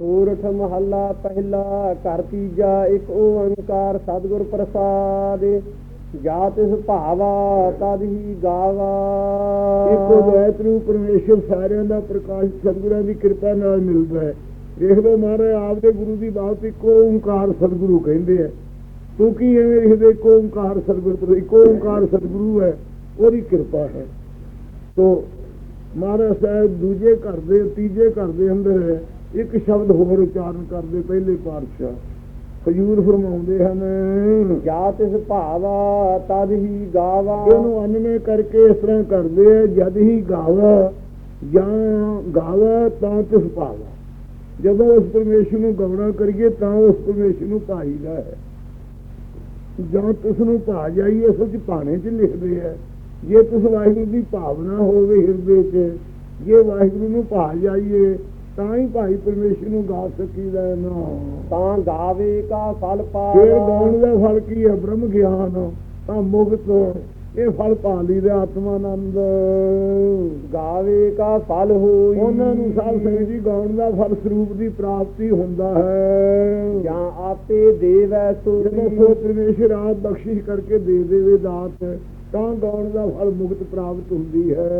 ਸੂਰਠ ਮਹੱਲਾ ਪਹਿਲਾ, ਘਰ ਤੀਜਾ, ਇੱਕ ਓੰਕਾਰ ਸਤਿਗੁਰ ਪ੍ਰਸਾਦ। ਜਾ ਤਿਸ ਭਾਵਾ, ਤਦ ਹੀ ਗਾਵਾ। ਇੱਕੋ ਦਇਤ ਰੂਪ ਪਰਮੇਸ਼ਰ ਸਾਰਿਆਂ ਦਾ ਪ੍ਰਕਾਸ਼ ਸਤਿਗੁਰਾਂ ਦੀ ਕਿਰਪਾ ਨਾਲ ਮਿਲਦਾ ਹੈ। ਦੇਖ ਲਓ ਮਹਾਰਾਜ, ਆਪਦੇ ਗੁਰੂ ਦੀ ਬਾਤ ਇੱਕੋ ਓੰਕਾਰ ਸਤਿਗੁਰੂ ਕਹਿੰਦੇ ਆ। ਤੂੰ ਕੀ ਐਵੇਂ ਲਿਖਦੇ, ਇੱਕੋ ਓੰਕਾਰ ਸਤਿਗੁਰੂ ਤੋਂ ਇੱਕੋ ਓੰਕਾਰ ਸਤਿਗੁਰੂ ਹੈ, ਉਹਦੀ ਕਿਰਪਾ ਹੈ। ਤੋ ਮਹਾਰਾਜ ਸਾਹਿਬ, ਦੂਜੇ ਘਰ ਦੇ, ਤੀਜੇ ਘਰ ਦੇ ਅੰਦਰ ਇੱਕ ਸ਼ਬਦ ਹੋਰ ਉਚਾਰਨ ਕਰਦੇ ਪਹਿਲੇ ਪਾਤਸ਼ਾਹ। ਹਜੂਰ ਫਰਮਾਉਂਦੇ ਹਨ ਜਾ ਤਿਸ ਭਾਵਾ ਤਦ ਹੀ ਗਾਵਾ। ਇਹਨੂੰ ਅਨਮੇ ਕਰਕੇ ਇਸ ਤਰ੍ਹਾਂ ਕਰਦੇ ਆ ਜਦ ਹੀ ਗਾਵਾ ਜਾਂ ਗਾਵਾ ਤਾਂ ਤਿਸ ਭਾਵਾ। ਜਦੋਂ ਉਸ ਪਰਮੇਸ਼ਰ ਨੂੰ ਗਵਣਾ ਕਰੀਏ ਤਾਂ ਉਸ ਪਰਮੇਸ਼ਰ ਨੂੰ ਭਾਈਦਾ ਹੈ। ਜਾਂ ਤਿਸ ਨੂੰ ਭਾ ਜਾਈਏ ਸੱਚ ਭਾਣੇ 'ਚ ਲਿਖਦੇ ਆ ਜੇ ਤਿਸ ਵਾਹਿਗੁਰੂ ਦੀ ਭਾਵਨਾ ਹੋਵੇ ਹਿਰਦੇ 'ਚ ਜੇ ਵਾਹਿਗੁਰੂ ਨੂੰ ਭਾ ਜਾਈਏ ਤਾਂ ਹੀ ਭਾਈ ਪਰਮੇਸ਼ਰ ਨੂੰ ਗਾ ਸਕੀਦਾ ਨਾ। ਤਾਂ ਗਾਵੇ ਕਾ ਫਲ ਫਿਰ ਗਾਉਣ ਪਾਵਾ ਦਾ ਫਲ ਕੀ ਹੈ? ਬ੍ਰਹਮ ਗਿਆਨ। ਤਾਂ ਮੁਕਤ। ਇਹ ਫਲ ਪਾ ਲਈ ਦੇ ਆਤਮਾਨੰਦ। ਗਾਵੇ ਕਾ ਫਲ ਹੋਈ। ਉਹਨਾਂ ਨੂੰ ਸਾਧ ਸੰਗਤ ਜੀ ਗਾਉਣ ਦਾ ਫਲ ਸਰੂਪ ਦੀ ਪ੍ਰਾਪਤੀ ਹੁੰਦਾ ਹੈ। ਜਾਂ ਆਪੇ ਦੇਵੈ ਜਦੋਂ ਸੋਈ ਸੋ ਪਰਮੇਸ਼ਰ ਆਪ ਬਖਸ਼ਿਸ਼ ਕਰਕੇ ਦੇ ਦੇਵੇ ਦਾਤ। ਤਾਂ ਗਾਉਣ ਦਾ ਫਲ ਮੁਕਤ ਪ੍ਰਾਪਤ ਹੁੰਦੀ ਹੈ।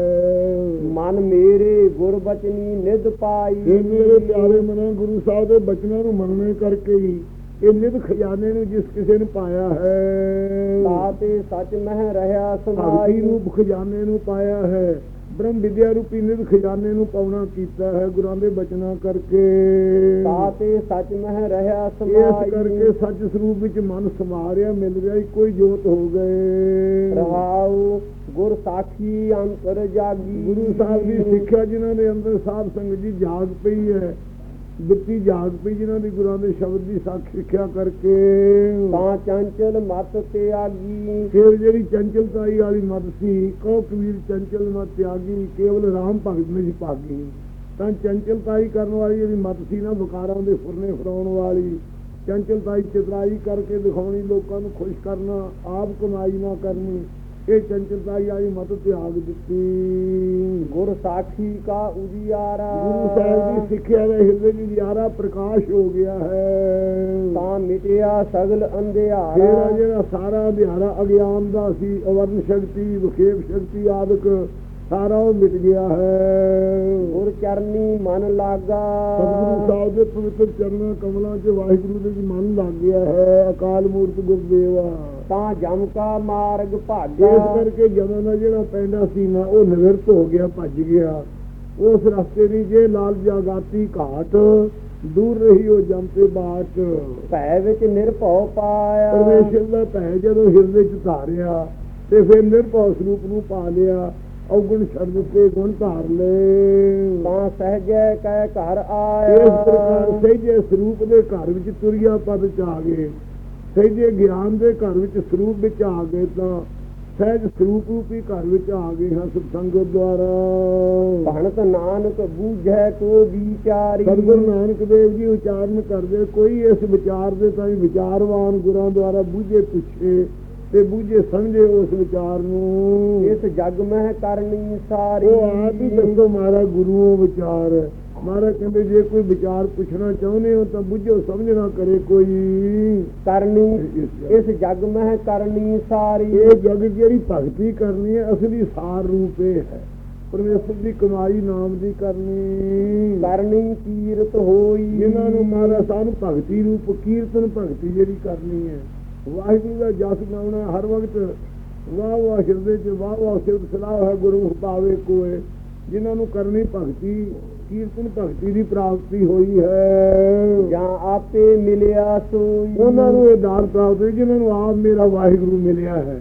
ਮਨ ਮੇਰੇ ਗੁਰ ਬਚਨੀ ਨਿਧ ਪਾਈ। ਇਹ ਮੇਰੇ ਪਿਆਰੇ ਮਨਾਂ ਗੁਰੂ ਸਾਹਿਬ ਦੇ ਬਚਨਾਂ ਨੂੰ ਮੰਨਣੇ ਕਰਕੇ ਹੀ ਇਹ ਨਿਧ ਖਜ਼ਾਨੇ ਨੂੰ ਜਿਸ ਕਿਸੇ ਨੂੰ ਪਾਇਆ ਹੈ। ਤਾਤੇ ਸੱਚ ਮਹਿ ਰਹਾ ਸਮਾਈ। ਰੂਪ ਖਜ਼ਾਨੇ ਨੂੰ ਪਾਇਆ ਹੈ। ਬ੍ਰਹਮ ਵਿਦਿਆ ਰੂਪੀ ਨਿਧ ਖਜ਼ਾਨੇ ਨੂੰ ਪਾਉਣਾ ਕੀਤਾ ਹੈ ਗੁਰਾਂ ਦੇ ਬਚਨਾਂ ਕਰਕੇ। ਤਾਤੇ ਸੱਚ ਮਹਿ ਰਹਾ ਇਸ ਸਮਾਈ ਕਰਕੇ ਸੱਚ ਸਰੂਪ ਵਿੱਚ ਮਨ ਸਮਾ ਰਿਹਾ ਮਿਲ ਰਿਹਾ ਹੀ ਜੋਤ ਹੋ ਗਏ। ਰਹਾਉ ਗੁਰ ਸਾਖੀ ਅੰਤਰ ਜਾਗੀ। ਗੁਰੂ ਸਾਹਿਬ ਦੀ ਸਿੱਖਿਆ ਜਿਨ੍ਹਾਂ ਦੇ ਅੰਦਰ ਸਾਧ ਸੰਗਤ ਜੀ ਜਾਗ ਪਈ ਹੈ ਬਿੱਤੀ ਜਾਗ ਪਈ ਜਿਨ੍ਹਾਂ ਦੀ ਗੁਰਾਂ ਦੇ ਸ਼ਬਦ ਦੀ ਸਾਖ ਸਿੱਖਿਆ ਕਰਕੇ। ਤਾਂ ਚੰਚਲ ਮਤ ਤਿਆਗੀ ਫਿਰ ਜਿਹੜੀ ਚੰਚਲਤਾਈ ਵਾਲੀ ਮਤ ਸੀ ਕਹੋ ਕਬੀਰ ਚੰਚਲ ਮਤ ਤਿਆਗੀ ਕੇਵਲ ਰਾਮ ਭਗਤ ਨੇ ਜੀ ਭਾਗੀ। ਤਾਂ ਚੰਚਲਤਾਈ ਕਰਨ ਵਾਲੀ ਜਿਹੜੀ ਮਤ ਸੀ ਨਾ ਵਿਕਾਰਾਂ ਦੇ ਫੁਰਨੇ ਫਰਾਉਣ ਵਾਲੀ ਚੰਚਲਤਾਈ ਚਤਰਾਈ ਕਰਕੇ ਦਿਖਾਉਣੀ ਲੋਕਾਂ ਨੂੰ ਖੁਸ਼ ਕਰਨਾ ਆਪ ਕਮਾਈ ਨਾ ਕਰਨੀ ਇਹ ਚੰਚਲਤਾਈ ਵਾਲੀ ਮਤ ਤਿਆਗ ਦਿੱਤੀ। ਗੁਰ ਸਾਖੀ ਕਾ ਉਜਿਆਰਾ। ਗੁਰੂ ਸਾਹਿਬ ਦੀ ਸਿੱਖਿਆ ਦਾ ਹਿਰਦੇ ਵਿੱਚ ਯਾਰਾ ਪ੍ਰਕਾਸ਼ ਹੋ ਗਿਆ ਹੈ। ਤਾਂ ਮਿਟਿਆ ਸਗਲ ਅੰਧਿਆਰਾ। ਜਿਹੜਾ ਸਾਰਾ ਅਧਿਆਰਾ ਅਗਿਆਨ ਦਾ ਸੀ ਅਵਰਨ ਸ਼ਕਤੀ ਵਿਖੇਪ ਸ਼ਕਤੀ ਆਦਿਕ ਸਾਰਾ ਉਹ ਮਿਟ ਗਿਆ ਹੈ। ਗੁਰ ਚਰਨੀ ਮਨ ਲਾਗਾ। ਸਤਿਗੁਰੂ ਸਾਹਿਬ ਦੇ ਪਵਿੱਤਰ ਚਰਨਾਂ ਕਮਲਾਂ 'ਚ ਵਾਹਿਗੁਰੂ ਦੇ ਮਨ ਲੱਗ ਗਿਆ ਹੈ। ਅਕਾਲ ਮੂਰਤ ਗੁਰਦੇਵਾ ਤਾਂ ਜਮ ਕਾ ਮਾਰਗ ਭਾਗਾ ਇਸ ਕਰਕੇ ਜਦੋਂ ਦਾ ਜਿਹੜਾ ਪੈਂਡਾ ਸੀ ਨਾ ਉਹ ਨਿਵਰਤ ਹੋ ਗਿਆ ਭੱਜ ਗਿਆ। ਉਸ ਰਸਤੇ ਦੀ ਜੇ ਲਾਲ ਜਾਗਾਤੀ ਘਾਟ ਦੂਰ ਰਹੀ ਉਹ ਜੰਤੇ ਬਾਟ। ਭੈ ਵਿੱਚ ਨਿਰਭਉ ਪਾਇਆ। ਪਰਮੇਸ਼ਰ ਦਾ ਭੈ ਜਦੋਂ ਹਿਰਦੇ 'ਚ ਧਾਰਿਆ ਤੇ ਫਿਰ ਨਿਰਭਉ ਸਰੂਪ ਨੂੰ ਪਾ ਲਿਆ ਔਗਣ ਛੱਡ ਦਿੱਤੇ ਗੁਣ ਧਾਰ ਲਏ। ਤਾਂ ਸਹਜੈ ਕੈ ਘਰ ਇਸ ਪ੍ਰਕਾਰ ਆਇਆ ਸਹਿਜੇ ਸਰੂਪ ਦੇ ਘਰ ਵਿੱਚ ਤੁਰਿਆ ਪਦ ਚ ਆ ਗਏ ਸਹਿਜੇ ਗਿਆਨ ਦੇ ਘਰ ਵਿੱਚ ਸਰੂਪ ਵਿੱਚ ਆ ਗਏ ਤਾਂ ਸਹਿਜ ਸਰੂਪ ਰੂਪੀ ਘਰ ਵਿੱਚ ਆ ਗਏ ਹਾਂ ਸਤਸੰਗ ਦੁਆਰਾ ਭਣਤ ਨਾਨਕ ਬੂਝੈ ਕੋ ਵਿਚਾਰੀ। ਸਤਿਗੁਰੂ ਨਾਨਕ ਦੇਵ ਜੀ ਉਚਾਰਨ ਕਰਦੇ ਕੋਈ ਇਸ ਵਿਚਾਰ ਦੇ ਤਾਂ ਵਿਚਾਰਵਾਨ ਗੁਰਾਂ ਦੁਆਰਾ ਬੂਝੇ ਪੁੱਛੇ ਤੇ ਬੂਝੇ ਸਮਝੇ ਉਸ ਵਿਚਾਰ ਨੂੰ। ਇਸ ਜਗ ਮਹਿ ਕਰਨੀ ਸਾਰੀ। ਉਹ ਆਪ ਹੀ ਦੱਸੋ ਮਾਰਾ ਗੁਰੂਓ ਵਿਚਾਰ। ਹੈ ਮਾਰਾ ਕਹਿੰਦੇ ਜੇ ਕੋਈ ਵਿਚਾਰ ਪੁੱਛਣਾ ਚਾਹੁੰਦੇ ਹੋ ਤਾਂ ਬੁੱਝੋ ਸਮਝਣਾ ਕਰੇ ਕੋਈ। ਕਰਨੀ ਇਸ ਜਗ ਮਹਿ ਕਰਨੀ ਸਾਰੀ। ਇਹ ਜਗ ਜਿਹੜੀ ਭਗਤੀ ਕਰਨੀ ਹੈ ਅਸਲੀ ਸਾਰ ਰੂਪ ਇਹ ਹੈ। ਪਰਮੇਸ਼ਰ ਦੀ ਕਮਾਈ ਨਾਮ ਦੀ ਕਰਨੀ। ਕਰਨੀ ਕੀਰਤ ਹੋਈ। ਜਿਨ੍ਹਾਂ ਨੂੰ ਮਾਰਾ ਸਾਨੂੰ ਭਗਤੀ ਰੂਪ ਕੀਰਤਨ ਭਗਤੀ ਜਿਹੜੀ ਕਰਨੀ ਹੈ। ਵਾਹਿਗੁਰੂ ਦਾ ਜਸ ਗਾਉਣਾ ਹਰ ਵਕਤ। ਵਾਹ ਵਾਹ ਹਿਰਦੇ 'ਚ ਵਾਹ ਵਾਹ ਸਿਫਤ ਸਲਾਹ ਹੈ ਗੁਰੂ ਪਾਵੇ ਕੋਏ। ਜਿਨ੍ਹਾਂ ਨੂੰ ਕਰਨੀ ਭਗਤੀ ਕੀਰਤਨ ਭਗਤੀ ਦੀ ਪ੍ਰਾਪਤੀ ਹੋਈ ਹੈ। ਜਾਂ ਆਪੇ ਮਿਲਿਆ ਸੋਈ। ਉਹਨਾਂ ਨੂੰ ਇਹ ਦਾਨ ਪ੍ਰਾਪਤ ਹੋਈ ਜਿਨ੍ਹਾਂ ਨੂੰ ਆਪ ਮੇਰਾ ਵਾਹਿਗੁਰੂ ਮਿਲਿਆ ਹੈ।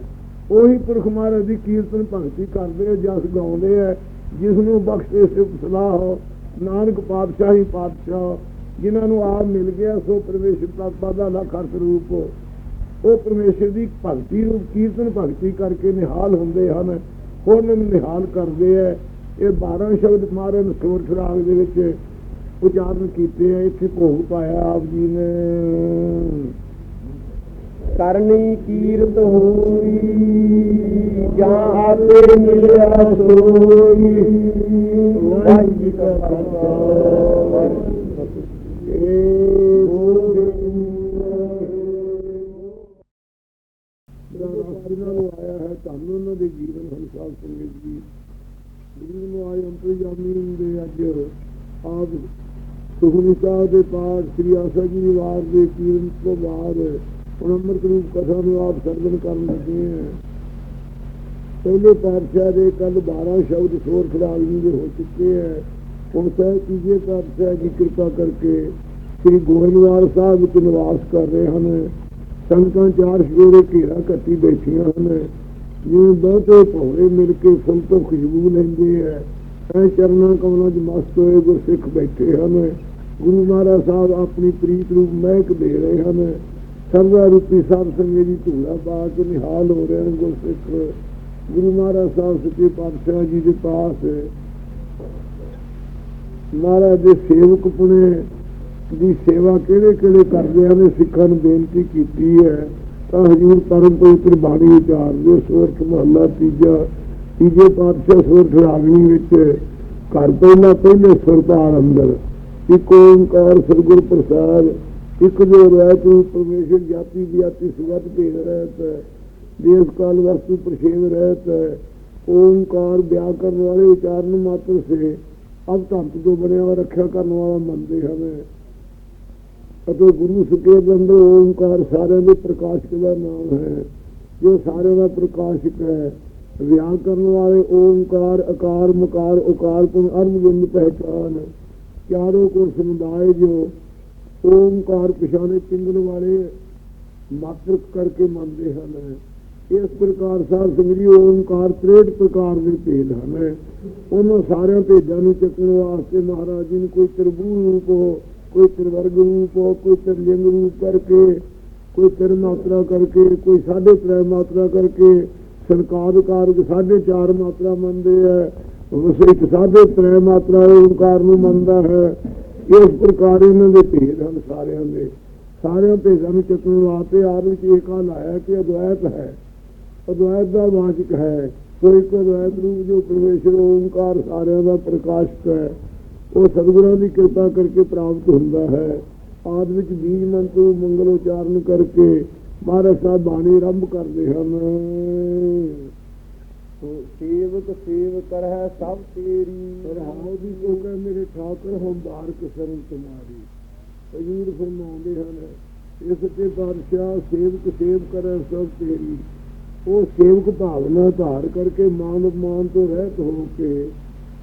ਉਹੀ ਪੁਰਖ ਮਹਾਰਾਜ ਦੀ ਕੀਰਤਨ ਭਗਤੀ ਕਰਦੇ ਆ ਜਸ ਗਾਉਂਦੇ ਆ ਜਿਸ ਨੂੰ ਬਖਸ਼ੇ ਸਿਫਤ ਸਲਾਹ ਨਾਨਕ ਪਾਤਸ਼ਾਹੀ ਪਾਤਸ਼ਾਹ ਜਿਨ੍ਹਾਂ ਨੂੰ ਆਪ ਮਿਲ ਗਿਆ ਸੋ ਪਰਮੇਸ਼ਰ ਤਤਪਾ ਦਾ ਲੱਖ ਅਰਥ ਰੂਪ। ਉਹ ਪਰਮੇਸ਼ਰ ਦੀ ਭਗਤੀ ਰੂਪ ਕੀਰਤਨ ਭਗਤੀ ਕਰਕੇ ਨਿਹਾਲ ਹੁੰਦੇ ਹਨ ਹੋਰ ਨੂੰ ਨਿਹਾਲ ਕਰਦੇ ਆ। ਇਹ 12 ਸ਼ਬਦ ਸਮਾਰੇ ਮਸੂਰ ਸੁਰਾਗ ਦੇ ਵਿੱਚ ਉਚਾਰਨ ਕੀਤੇ ਆ ਇੱਥੇ ਭੋਗ ਪਾਇਆ ਆਪ ਜੀ ਨੇ। ਕਰਨੀ ਕੀਰਤ ਹੋਈ ਜਾਂ ਆਪੇ ਮਿਲਿਆ ਸੋਈ। ਵਾਹਿਗੁਰੂ ਕਾ ਖਾਲਸਾ ਇਹ ਜਿਨ੍ਹਾਂ ਨੂੰ ਆਇਆ ਹੈ ਤੁਹਾਨੂੰ ਉਹਨਾਂ ਦੇ ਜੀਵਨ ਹੰਸਾਲ ਸੰਗਤ ਜੀ ਗੁਰੂ ਆਏ ਅੰਤਰਜਾਮੀ ਹੁੰਦੇ ਅੱਜ ਆਪ ਸੁਖਨੀ ਸਾਹਿਬ ਦੇ ਪਾਠ ਸ੍ਰੀ ਆਸਾ ਜੀ ਦੀ ਵਾਰ ਦੇ ਕੀਰਤਨ ਤੋਂ ਬਾਅਦ ਹੁਣ ਅੰਮ੍ਰਿਤ ਰੂਪ ਕਥਾ ਨੂੰ ਆਪ ਸਰਵਨ ਕਰਨ ਲੱਗੇ ਹੈ। ਪਹਿਲੇ ਪਾਤਸ਼ਾਹ ਦੇ ਕੱਲ 12 ਸ਼ਬਦ ਸੋਰ ਖਿਡਾਲੀ ਦੇ ਹੋ ਚੁੱਕੇ ਹੈ। ਹੁਣ ਸਾਹਿਬ ਤੀਜੇ ਪਾਤਸ਼ਾਹ ਦੀ ਕਿਰਪਾ ਕਰਕੇ ਸ੍ਰੀ ਗੋਇੰਦਵਾਲ ਸਾਹਿਬ ਵਿੱਚ ਨਿਵਾਸ ਕਰ ਰਹੇ ਹਨ। ਸੰਗਤਾਂ ਚਾਰ ਸ਼ੇਰੇ ਘੇਰਾ ਕੱਟੀ ਬੈਠੀਆਂ ਹਨ। ਜਿਵੇਂ ਬਹੁਤੇ ਭੌਰੇ ਮਿਲ ਕੇ ਫੁੱਲ ਖੁਸ਼ਬੂ ਲੈਂਦੇ ਐ ਐ ਚਰਨਾਂ ਕਮਲਾਂ 'ਚ ਮਸਤ ਹੋਏ ਗੁਰਸਿੱਖ ਬੈਠੇ ਹਨ। ਗੁਰੂ ਮਹਾਰਾਜ ਸਾਹਿਬ ਆਪਣੀ ਪ੍ਰੀਤ ਰੂਪ ਮਹਿਕ ਦੇ ਰਹੇ ਹਨ। ਸਰਦਾ ਰੂਪੀ ਸਾਧ ਸੰਗਤ ਦੀ ਧੂੜਾ ਪਾ ਕੇ ਨਿਹਾਲ ਹੋ ਰਹੇ ਹਨ ਗੁਰਸਿੱਖ। ਗੁਰੂ ਮਹਾਰਾਜ ਸਾਹਿਬ ਸੱਚੇ ਪਾਤਸ਼ਾਹ ਜੀ ਦੇ ਪਾਸ। ਮਹਾਰਾਜ ਦੇ ਸੇਵਕ ਪੁਣੇ ਦੀ ਸੇਵਾ ਕਿਹੜੇ ਕਿਹੜੇ ਕਰਦੇ ਹਨ ਸਿੱਖਾਂ ਨੂੰ ਬੇਨਤੀ ਕੀਤੀ ਹੈ। ਤਾਂ ਹਜੂਰ ਪਰਮ ਪਵਿੱਤਰ ਬਾਣੀ ਵਿਚਾਰਦੇ ਸੋਰਠ ਮਹੱਲਾ ਤੀਜਾ, ਤੀਜੇ ਪਾਤਸ਼ਾਹ ਸੋਰਠ ਰਾਗਣੀ ਵਿੱਚ ਘਰ ਪਹਿਲਾ ਪਹਿਲੇ ਸੁਰਤਾਰ ਅੰਦਰ। ਇੱਕ ਓੰਕਾਰ ਸਤਿਗੁਰ ਪ੍ਰਸਾਦ, ਇੱਕ ਜੋ ਰਹਿਤ ਰੂਪ ਪਰਮੇਸ਼ਰ ਜਾਤੀ ਵਿਆਤੀ ਸੁਗਤ ਭੇਦ ਰਹਿਤ ਹੈ ਦੇਸ ਕਾਲ ਵਸਤੂ ਪ੍ਰਸ਼ੇਦ ਰਹਿਤ ਹੈ। ਓੰਕਾਰ ਵਿਆਹ ਕਰਨ ਵਾਲੇ ਉਚਾਰਨ ਮਾਤਰ ਸੇ ਅਬ ਧੰਤ ਤੋਂ ਬਣਿਆ ਹੋਇਆ ਰੱਖਿਆ ਕਰਨ ਵਾਲਾ ਮੰਨਦੇ ਹਨ। ਅਤੇ ਗੁਰੂ ਸੁਖੇ ਦੇ ਅੰਦਰ ਓੰਕਾਰ ਸਾਰਿਆਂ ਦੇ ਪ੍ਰਕਾਸ਼ਕ ਦਾ ਨਾਮ ਹੈ। ਜੋ ਸਾਰਿਆਂ ਦਾ ਪ੍ਰਕਾਸ਼ਕ ਹੈ। ਵਿਆਹ ਕਰਨ ਵਾਲੇ ਓੰਕਾਰ ਆਕਾਰ ਮਕਾਰ, ਉਕਾਰ, ਪੁਨ ਅਰਧ ਬਿੰਦ ਪਹਿਚਾਨ, ਚਾਰੋਂ ਕੋ ਸਮੁਦਾਇ ਜੋ ਓੰਕਾਰ ਪਛਾਣੇ ਪਿੰਗਣ ਵਾਲੇ ਮਾਤਰ ਕਰਕੇ ਮੰਨਦੇ ਹਨ। ਇਸ ਪ੍ਰਕਾਰ ਸਾਹਿਬ ਸੰਗਰੀ ਓੰਕਾਰ 63 ਪ੍ਰਕਾਰ ਦੇ ਭੇਦ ਹਨ। ਉਹਨਾਂ ਸਾਰਿਆਂ ਭੇਦਾਂ ਨੂੰ ਚੱਕਣ ਵਾਸਤੇ ਮਹਾਰਾਜ ਜੀ ਨੂੰ ਕੋਈ ਤਰਬੂ ਰੂਪ ਕੋਈ ਤਿਰਵਰਗ ਰੂਪ, ਕੋਈ ਤਿਰਲਿੰਗ ਰੂਪ ਕਰਕੇ, ਕੋਈ ਤਿਰ ਮਾਤਰਾ ਕਰਕੇ, ਕੋਈ ਸਾਢੇ ਤ੍ਰੈ ਮਾਤਰਾ ਕਰਕੇ ਸੰਕਾਦ ਕਾਰਕ ਸਾਢੇ ਚਾਰ ਮਾਤਰਾ ਮੰਨਦੇ ਹੈ ਉਸ ਇੱਕ ਸਾਢੇ ਤ੍ਰੈ ਮਾਤਰਾ ਓੰਕਾਰ ਨੂੰ ਮੰਨਦਾ ਹੈ। ਇਸ ਪ੍ਰਕਾਰ ਇਹਨਾਂ ਦੇ ਭੇਦ ਹਨ ਸਾਰਿਆਂ ਦੇ। ਸਾਰਿਆਂ ਭੇਦਾਂ ਨੂੰ ਚੱਕਣ ਵਾਸਤੇ ਆਪ ਵਿੱਚ ਏਕਾ ਲਾਇਆ ਕਿ ਅਦਵੈਤ ਹੈ। ਅਦਵੈਤ ਦਾ ਵਾਚਕ ਹੈ। ਕੋਈ ਕੋ ਅਦਵੈਤ ਰੂਪ ਜੋ ਪਰਮੇਸ਼ਰ ਓੰਕਾਰ ਸਾਰਿਆਂ ਦਾ ਪ੍ਰਕਾਸ਼ਕ ਹੈ। ਉਹ ਸਤਿਗੁਰਾਂ ਦੀ ਕਿਰਪਾ ਕਰਕੇ ਪ੍ਰਾਪਤ ਹੁੰਦਾ ਹੈ। ਆਦ ਵਿੱਚ ਬੀਜ ਮੰਤਰ ਮੰਗਲ ਉਚਾਰਨ ਕਰਕੇ ਮਹਾਰਾਜ ਸਾਹਿਬ ਬਾਣੀ ਆਰੰਭ ਕਰਦੇ ਹਨ। ਸੇਵਕ ਸੇਵ ਕਰਹਿ ਸਭ ਤੇਰੀ। ਰਹਾਉ ਦੀ ਕੋ ਕਹ ਮੇਰੇ ਠਾਕਰ ਹਮ ਬਾਰਕ ਸਰਨ ਤੁਮਾਰੀ। ਹਜੂਰ ਫਰਮਾਉਂਦੇ ਹਨ ਇਹ ਸੱਚੇ ਪਾਤਸ਼ਾਹ ਸੇਵਕ ਸੇਵ ਕਰੇ ਸਭ ਤੇਰੀ। ਉਹ ਸੇਵਕ ਭਾਵਨਾ ਧਾਰ ਕਰਕੇ ਮਾਨ ਅਪਮਾਨ ਤੋਂ ਰਹਿਤ ਹੋ ਕੇ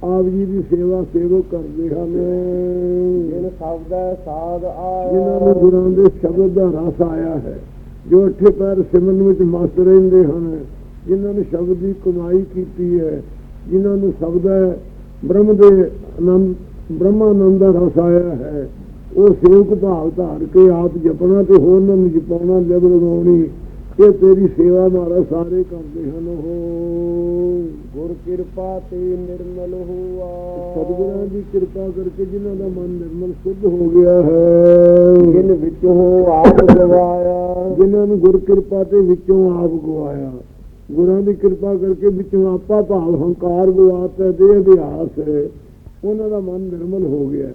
ਆਪ ਜੀ ਦੀ ਸੇਵਾ ਸੇਵਕ ਕਰਦੇ ਹਨ। ਜਿਨ ਸ਼ਬਦ ਸਾਧ ਜਿਨ੍ਹਾਂ ਨੂੰ ਆਇਆ ਗੁਰਾਂ ਦੇ ਸ਼ਬਦ ਦਾ ਰਸ ਆਇਆ ਹੈ ਜੋ ਅੱਠੇ ਪੈਰ ਸਿਮਰਨ ਵਿੱਚ ਮਸਤ ਰਹਿੰਦੇ ਹਨ ਜਿਨ੍ਹਾਂ ਨੇ ਸ਼ਬਦ ਦੀ ਕਮਾਈ ਕੀਤੀ ਹੈ ਜਿਨ੍ਹਾਂ ਨੂੰ ਸ਼ਬਦ ਹੈ ਬ੍ਰਹਮ ਦੇ ਆਨੰਦ ਬ੍ਰਹਮਾਨੰਦ ਦਾ ਰਸ ਆਇਆ ਹੈ ਉਹ ਸੇਵਕ ਭਾਵ ਧਾਰ ਕੇ ਆਪ ਜਪਣਾ ਤੇ ਹੋਰਨਾਂ ਨੂੰ ਜਪਾਉਣਾ ਜਬ ਲਗਾਉਣੀ ਇਹ ਤੇਰੀ ਸੇਵਾ ਮਾਰਾ ਸਾਰੇ ਕਰਦੇ ਹਨ। ਉਹ ਗੁਰ ਕਿਰਪਾ ਤੇ ਨਿਰਮਲ ਹੋਆ। ਸਤਿਗੁਰਾਂ ਦੀ ਕਿਰਪਾ ਕਰਕੇ ਜਿਨ੍ਹਾਂ ਦਾ ਮਨ ਨਿਰਮਲ ਸ਼ੁੱਧ ਹੋ ਗਿਆ ਹੈ। ਜਿਨ ਵਿੱਚੋਂ ਆਪ ਗਵਾਇਆ। ਜਿਨ੍ਹਾਂ ਨੂੰ ਗੁਰ ਕਿਰਪਾ ਤੇ ਵਿੱਚੋਂ ਆਪ ਗਵਾਇਆ। ਗੁਰਾਂ ਦੀ ਕਿਰਪਾ ਕਰਕੇ ਵਿੱਚੋਂ ਆਪਾ ਭਾਵ ਹੰਕਾਰ ਗਵਾਤਾ ਦੇ ਅਭਿਆਸ ਹੈ। ਉਹਨਾਂ ਦਾ ਮਨ ਨਿਰਮਲ ਹੋ ਗਿਆ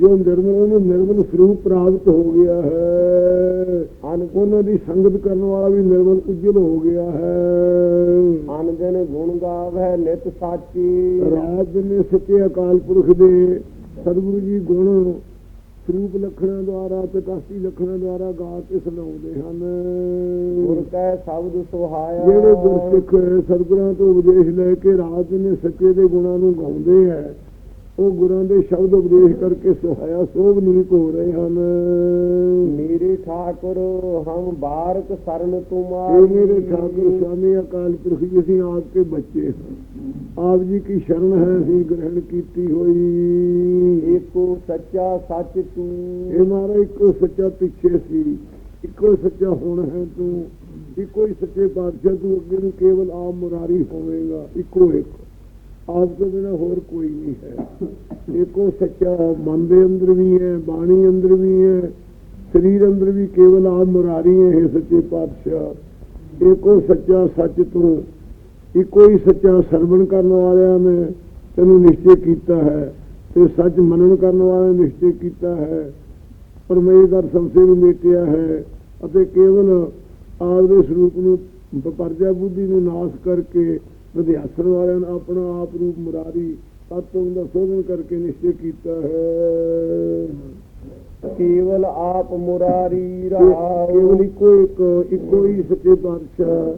ਜੋ ਨਿਰਮਲ ਉਹਨੂੰ ਨਿਰਮਲ ਸਰੂਪ ਪ੍ਰਾਪਤ ਹੋ ਗਿਆ ਹੈ। ਅਨ ਉਹਨਾਂ ਦੀ ਸੰਗਤ ਕਰਨ ਵਾਲਾ ਵੀ ਨਿਰਮਲ ਉਜਲ ਹੋ ਗਿਆ ਹੈ। ਅਨ ਦਿਨ ਗੁਣ ਗਾਵੈ ਨਿਤ ਸਾਚੀ। ਰਾਜ ਨੇ ਸੱਚੇ ਅਕਾਲ ਪੁਰਖ ਦੇ ਸਤਿਗੁਰੂ ਜੀ ਗੁਣ ਸਰੂਪ ਲਖਣਾ ਦੁਆਰਾ ਤੇ ਕਾਸੀ ਲਖਣਾ ਦੁਆਰਾ ਗਾ ਕੇ ਸੁਣਾਉਂਦੇ ਹਨ। ਗੁਰ ਕੈ ਸ਼ਬਦ ਸੁਹਾਇਆ। ਜਿਹੜੇ ਗੁਰਸਿੱਖ ਸਤਿਗੁਰਾਂ ਤੋਂ ਉਪਦੇਸ਼ ਲੈ ਕੇ ਰਾਜ ਨੇ ਸੱਚੇ ਦੇ ਗੁਣਾਂ ਨੂੰ ਗਾਉਂਦੇ ਹੈ ਉਹ ਗੁਰਾਂ ਦੇ ਸ਼ਬਦ ਉਪਦੇਸ਼ ਕਰਕੇ ਸੁਹਾਇਆ ਸੋਭ ਨੀਕ ਹੋ ਰਹੇ ਹਨ। ਮੇਰੇ ਠਾਕੁਰ ਹਮ ਬਾਰਕ ਸਰਨ ਤੁਮਾਰੀ। ਮੇਰੇ ਠਾਕੁਰ ਸਵਾਮੀ ਅਕਾਲ ਪੁਰਖ ਜੀ ਅਸੀਂ ਆਪ ਕੇ ਬੱਚੇ ਆਪ ਜੀ ਕੀ ਸ਼ਰਨ ਹੈ ਅਸੀਂ ਗ੍ਰਹਿਣ ਕੀਤੀ ਹੋਈ। ਏਕੋ ਸੱਚਾ ਸੱਚ ਤੂੰ। ਇਹ ਮਾਰਾ ਇੱਕੋ ਸੱਚਾ ਪਿੱਛੇ ਸੀ ਇੱਕੋ ਸੱਚਾ ਹੁਣ ਹੈ ਤੂੰ। ਇੱਕੋ ਹੀ ਸੱਚੇ ਪਾਤਸ਼ਾਹ ਤੂੰ ਅੱਗੇ ਨੂੰ ਕੇਵਲ ਆਪ ਮੁਰਾਰੀ ਹੋਵੇਂਗਾ ਇੱਕੋ ਇੱਕ। ਆਪ ਤੋਂ ਬਿਨਾ ਹੋਰ ਕੋਈ ਨਹੀਂ ਹੈ। ਇੱਕੋ ਸੱਚਾ ਮਨ ਦੇ ਅੰਦਰ ਵੀ ਹੈ, ਬਾਣੀ ਅੰਦਰ ਵੀ ਹੈ, ਸਰੀਰ ਅੰਦਰ ਵੀ ਕੇਵਲ ਆਪ ਮੁਰਾਰੀ ਹੈ ਸੱਚੇ ਪਾਤਸ਼ਾਹ। ਇੱਕੋ ਸੱਚਾ ਸੱਚ ਤੋਂ ਇੱਕੋ ਹੀ ਸੱਚਾ ਸਰਵਣ ਕਰਨ ਵਾਲਿਆਂ ਨੇ ਤੈਨੂੰ ਨਿਸ਼ਚੈ ਕੀਤਾ ਹੈ ਤੇ ਸੱਚ ਮੰਨਣ ਕਰਨ ਵਾਲਿਆਂ ਨੇ ਨਿਸ਼ਚੈ ਕੀਤਾ ਹੈ। ਪਰਮੇਸ਼ਰ ਸੰਸੇ ਨੂੰ ਮੇਟਿਆ ਹੈ ਅਤੇ ਕੇਵਲ ਆਪ ਦੇ ਸਰੂਪ ਨੂੰ ਪਰਜਾ ਬੁੱਧੀ ਨੂੰ ਨਾਸ ਕਰਕੇ ਵਿਦਿਆਸਣ ਵਾਲਿਆਂ ਨੇ ਆਪਣਾ ਆਪ ਰੂਪ ਮੁਰਾਰੀ ਤਤਵ ਦਾ ਸੋਧਨ ਕਰਕੇ ਨਿਸ਼ਚੈ ਕੀਤਾ ਹੈ। ਕੇਵਲ ਆਪ ਮੁਰਾਰੀ ਕੇਵਲ ਰਹਾਉ ਇੱਕੋ ਇੱਕ ਇੱਕੋ ਹੀ ਸੱਚੇ ਪਾਤਸ਼ਾਹ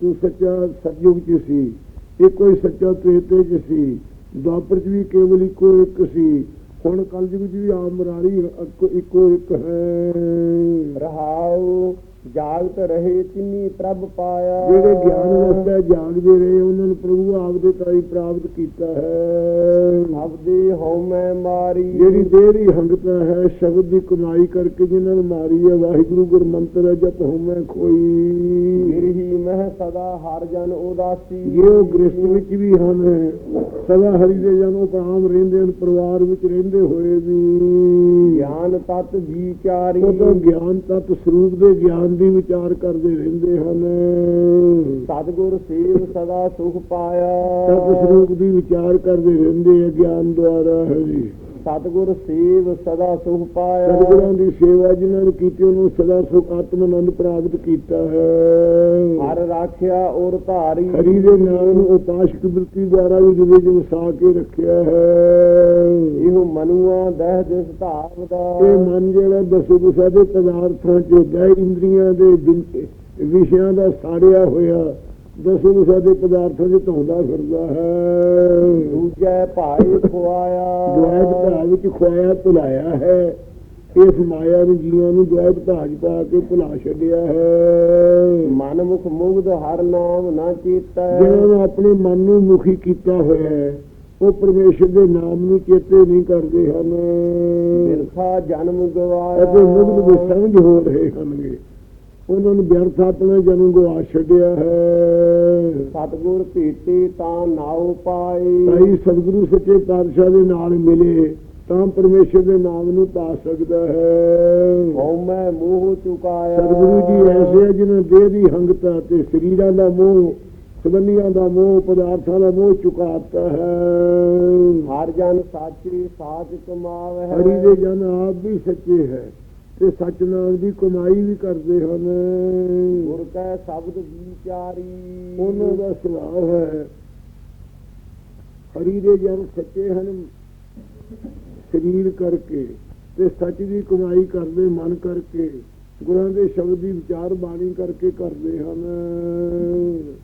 ਤੂੰ ਸੱਚਾ ਸਤਯੁਗ ਚ ਸੀ ਇੱਕੋ ਹੀ ਸੱਚਾ ਤ੍ਰੇਤੇ ਚ ਸੀ ਦੁਆਪਰ ਚ ਵੀ ਕੇਵਲ ਇੱਕੋ ਇੱਕ ਸੀ ਹੁਣ ਕਲਯੁਗ ਚ ਵੀ ਆਪ ਮੁਰਾਰੀ ਇੱਕੋ ਇੱਕ ਹੈ। ਰਹਾਉ ਜਾਗਤ ਰਹੇ ਤਿਨੀ ਪ੍ਰਭ ਪਾਇਆ। ਜਿਹੜੇ ਗਿਆਨ ਰਸਤਾ ਜਾਗਦੇ ਰਹੇ ਉਹਨਾਂ ਨੂੰ ਪ੍ਰਭੂ ਆਪ ਦੇ ਤਾਈ ਪ੍ਰਾਪਤ ਕੀਤਾ ਹੈ। ਅਬਦੇ ਹਉਮੈ ਮਾਰੀ। ਜਿਹੜੀ ਦੇਹ ਦੀ ਹੰਗਤਾ ਹੈ ਸ਼ਬਦ ਦੀ ਕਮਾਈ ਕਰਕੇ ਜਿਨ੍ਹਾਂ ਨੂੰ ਮਾਰੀ ਹੈ ਵਾਹਿਗੁਰੂ ਗੁਰ ਮੰਤਰ ਹੈ ਜਪ ਹੋਮੈ ਕੋਈ ਗਿਰਹੀ ਮਹਿ ਸਦਾ ਹਰ ਜਨ ਉਦਾਸੀ। ਜੇ ਉਹ ਗ੍ਰਸਥ ਵਿੱਚ ਵੀ ਹਨ ਸਦਾ ਹਰੀ ਦੇ ਜਨ ਉਪਰਾਮ ਰਹਿੰਦੇ ਹਨ ਪਰਿਵਾਰ ਵਿੱਚ ਰਹਿੰਦੇ ਹੋਏ ਵੀ। ਗਿਆਨ ਤਤ ਵਿਚਾਰੀ ਉਹ ਗਿਆਨ ਤਤ ਸਰੂਪ ਦੇ ਗਿਆਨ ਦੀ ਵਿਚਾਰ ਕਰਦੇ ਰਹਿੰਦੇ ਹਨ। ਸਤਿਗੁਰ ਸੇਵ ਸਦਾ ਸੁਖ ਪਾਇਆ। ਤਤ ਸਰੂਪ ਦੀ ਵਿਚਾਰ ਕਰਦੇ ਰਹਿੰਦੇ ਆ ਗਿਆਨ ਦੁਆਰਾ ਹੈ ਜੀ ਸਤਿਗੁਰ ਸੇਵ ਸਦਾ ਸੁਖ ਪਾਇਆ। ਸਤਿਗੁਰਾਂ ਦੀ ਸੇਵਾ ਜਿਨ੍ਹਾਂ ਨੇ ਕੀਤੀ ਉਹਨੂੰ ਸਦਾ ਸੁਖ ਆਤਮ ਆਨੰਦ ਪ੍ਰਾਪਤ ਕੀਤਾ ਹੈ। ਹਰ ਰਾਖਿਆ ਔਰ ਧਾਰੀ। ਹਰੀ ਦੇ ਨਾਮ ਨੂੰ ਉਪਾਸ਼ਕ ਬਿਰਤੀ ਦੁਆਰਾ ਵੀ ਜਿਹਦੇ ਚ ਵਸਾ ਕੇ ਰੱਖਿਆ ਹੈ। ਇਹੋ ਮਨੁਆ ਦਹ ਦਿਸ ਧਾਮ ਦਾ। ਇਹ ਮਨ ਜਿਹੜਾ ਦਸੂ ਦਸਾ ਦੇ ਪਦਾਰਥਾਂ ਚ ਗੈ ਇੰਦਰੀਆਂ ਦੇ ਵਿਸ਼ਿਆਂ ਦਾ ਸਾੜਿਆ ਹੋਇਆ। ਦਸੂ ਦੇ ਪਦਾਰਥਾਂ ਚ ਧੌਂਦਾ ਫਿਰਦਾ ਹੈ। ਦੂਜੈ ਭਾਈ ਖੁਆਇਆ। ਦੁਆਇਤ ਭਾਵ ਵਿੱਚ ਖੋਇਆ ਭੁਲਾਇਆ ਹੈ। ਇਸ ਮਾਇਆ ਨੂੰ ਜੀਵਾਂ ਨੂੰ ਦੁਆਇਤ ਭਾਜ ਪਾ ਕੇ ਭੁਲਾ ਛੱਡਿਆ ਹੈ। ਮਨ ਮੁਖ ਮੁਗਧ ਹਰ ਨਾਮ ਨਾ ਚੇਤੈ। ਜਿਹਨਾਂ ਨੇ ਆਪਣੇ ਮਨ ਨੂੰ ਮੁਖੀ ਕੀਤਾ ਹੋਇਆ ਹੈ ਉਹ ਪਰਮੇਸ਼ਰ ਦੇ ਨਾਮ ਨੂੰ ਚੇਤੇ ਨਹੀਂ ਕਰਦੇ ਹਨ। ਬਿਰਖਾ ਜਨਮ ਗਵਾਇਆ। ਅਤੇ ਮੁਗਧ ਦੇ ਸਮਝ ਹੋ ਰਹੇ ਹਨਗੇ ਉਹਨਾਂ ਨੂੰ ਵਿਅਰਥ ਆਪਣੇ ਜਨਮ ਗਵਾ ਛੱਡਿਆ ਹੈ। ਸਤਿਗੁਰ ਭੇਟੇ ਤਾਂ ਨਾਉ ਪਾਏ ਭਾਈ ਸਤਿਗੁਰੂ ਸੱਚੇ ਪਾਤਸ਼ਾਹ ਦੇ ਨਾਲ ਮਿਲੇ ਤਾਂ ਪਰਮੇਸ਼ਰ ਦੇ ਨਾਮ ਨੂੰ ਪਾ ਸਕਦਾ ਹੈ। ਹਉਮੈ ਮੋਹ ਚੁਕਾਇਆ। ਸਤਿਗੁਰੂ ਜੀ ਐਸੇ ਜਿਨ੍ਹਾਂ ਦੇਹ ਦੀ ਹੰਗਤਾ ਤੇ ਸਰੀਰਾਂ ਦਾ ਮੋਹ ਸਬੰਧੀਆਂ ਦਾ ਮੋਹ ਪਦਾਰਥਾਂ ਦਾ ਮੋਹ ਚੁਕਾਤਾ ਹੈ। ਹਰ ਜਨ ਸਾਚੀ ਸਾਚ ਕਮਾਵੈ ਹਰੀ ਦੇ ਜਨ ਆਪ ਵੀ ਸੱਚੇ ਹੈ। ਤੇ ਸੱਚ ਨਾਮ ਦੀ ਕਮਾਈ ਵੀ ਕਰਦੇ ਹਨ। ਗੁਰ ਕੈ ਸ਼ਬਦ ਵਿਚਾਰੀ ਉਹਨਾਂ ਦਾ ਸੁਭਾਅ ਹੈ। ਹਰੀ ਦੇ ਜਨ ਸੱਚੇ ਹਨ। ਸਰੀਰ ਕਰਕੇ ਤੇ ਸੱਚ ਦੀ ਕਮਾਈ ਕਰਦੇ ਮਨ ਕਰਕੇ। ਗੁਰਾਂ ਦੇ ਸ਼ਬਦ ਦੀ ਵਿਚਾਰ ਬਾਣੀ ਕਰਕੇ ਕਰਦੇ ਹਨ।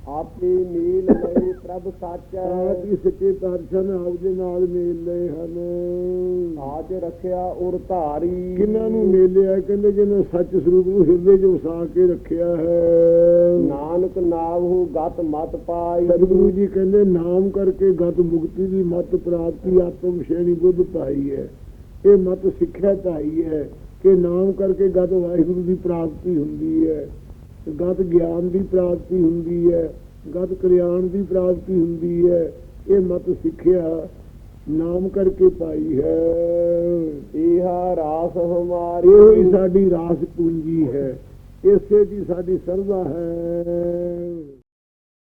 ਆਪੇ ਮੇਲ ਲਏ ਪ੍ਰਭ ਸਾਚੈ। ਆਪ ਹੀ ਸੱਚੇ ਪਾਤਸ਼ਾਹ ਨੇ ਆਪ ਦੇ ਨਾਲ ਮੇਲ ਲਏ ਹਨ। ਸਾਚ ਰੱਖਿਆ ਔਰ ਧਾਰੀ। ਕਿੰਨਾਂ ਨੂੰ ਮੇਲਿਆ? ਕਹਿੰਦੇ ਜਿਹਨੇ ਸੱਚ ਸਰੂਪ ਨੂੰ ਹਿਰਦੇ 'ਚ ਵਸਾ ਕੇ ਰੱਖਿਆ ਹੈ। ਨਾਨਕ ਨਾਵਹੁ ਗਤ ਮਤ ਪਾਈ। ਸਤਿਗੁਰੂ ਜੀ ਕਹਿੰਦੇ ਨਾਮ ਕਰਕੇ ਗਤ ਮੁਕਤੀ ਦੀ ਮਤ ਪ੍ਰਾਪਤੀ ਆਤਮ ਸ਼ੇਣੀ ਬੁੱਧ ਪਾਈ ਹੈ। ਇਹ ਮਤ ਸਿੱਖਿਆ ਪਾਈ ਹੈ। ਕਿ ਨਾਮ ਕਰਕੇ ਗਤ ਵਾਹਿਗੁਰੂ ਦੀ ਪ੍ਰਾਪਤੀ ਹੁੰਦੀ ਹੈ। ਗਤ ਗਿਆਨ ਦੀ ਪ੍ਰਾਪਤੀ ਹੁੰਦੀ ਹੈ ਗਤ ਕਲਿਆਣ ਦੀ ਪ੍ਰਾਪਤੀ ਹੁੰਦੀ ਹੈ। ਇਹ ਮਤ ਸਿੱਖਿਆ ਨਾਮ ਕਰਕੇ ਪਾਈ ਹੈ। ਇਹਾ ਰਾਸ ਹਮਾਰੀ ਇਹੋ ਸਾਡੀ ਰਾਸ ਪੂੰਜੀ ਹੈ। ਇਸੇ ਦੀ ਸਾਡੀ ਸਰਵਾ ਹੈ।